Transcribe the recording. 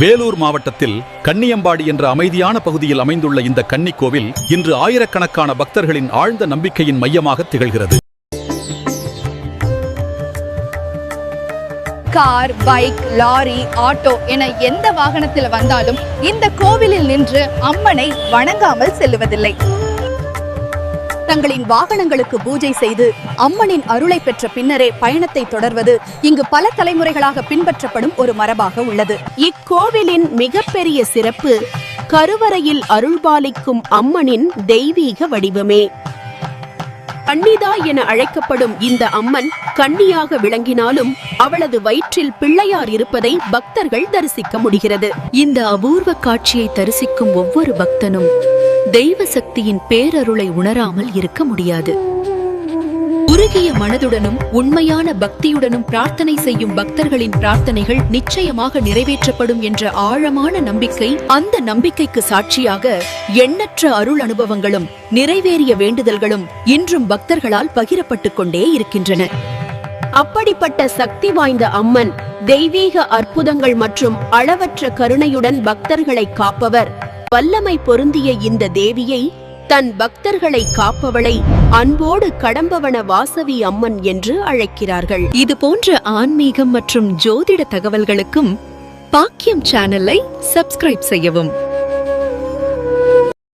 வேலூர் மாவட்டத்தில் கன்னியம்பாடி என்ற அமைதியான பகுதியில் அமைந்துள்ள இந்த கன்னி கோவில் இன்று ஆயிரக்கணக்கான பக்தர்களின் ஆழ்ந்த நம்பிக்கையின் மையமாக திகழ்கிறது. கார் பைக் லாரி ஆட்டோ என எந்த வாகனத்தில் வந்தாலும் இந்த கோவிலில் நின்று அம்மனை வணங்காமல் செல்லுவதில்லை. தங்களின் வாகனங்களுக்கு பூஜை செய்து அம்மனின் அருளை பெற்ற பின்னரே பயணத்தை தொடர்வது இங்கு பல தலைமுறைகளாக பின்பற்றப்படும் ஒரு மரபாக உள்ளது. இக்கோவிலின் மிகப்பெரிய சிறப்பு கருவறையில் அருள்பாலிக்கும் அம்மனின் தெய்வீக வடிவமே. கன்னிதா என அழைக்கப்படும் இந்த அம்மன் கன்னியாக விளங்கினாலும் அவளது வயிற்றில் பிள்ளையார் இருப்பதை பக்தர்கள் தரிசிக்க முடிகிறது. இந்த அபூர்வ காட்சியை தரிசிக்கும் ஒவ்வொரு பக்தனும் தெய்வ சக்தியின் பேரருளை உணராமல் இருக்க முடியாது. உருகிய மனதுடனும் உண்மையான பக்தியுடனும் பிரார்த்தனை செய்யும் பக்தர்களின் பிரார்த்தனைகள் நிச்சயமாக நிறைவேற்றப்படும் என்ற ஆழமான நம்பிக்கை அந்த நம்பிக்கைக்கு சாட்சியாக எண்ணற்ற அருள் அனுபவங்களும் நிறைவேறிய வேண்டுதல்களும் இன்றும் பக்தர்களால் பகிரப்பட்டுக் கொண்டே இருக்கின்றன. அப்படிப்பட்ட சக்தி வாய்ந்த அம்மன் தெய்வீக அற்புதங்கள் மற்றும் அளவற்ற கருணையுடன் பக்தர்களை காப்பவர் வல்லமை பொருந்திய இந்த தேவியை தன் பக்தர்களை காப்பவளை அன்போடு கடம்பவன வாசவி அம்மன் என்று அழைக்கிறார்கள். இது போன்ற ஆன்மீகம் மற்றும் ஜோதிட தகவல்களுக்கும் பாக்கியம் சேனலை சப்ஸ்கிரைப் செய்யவும்.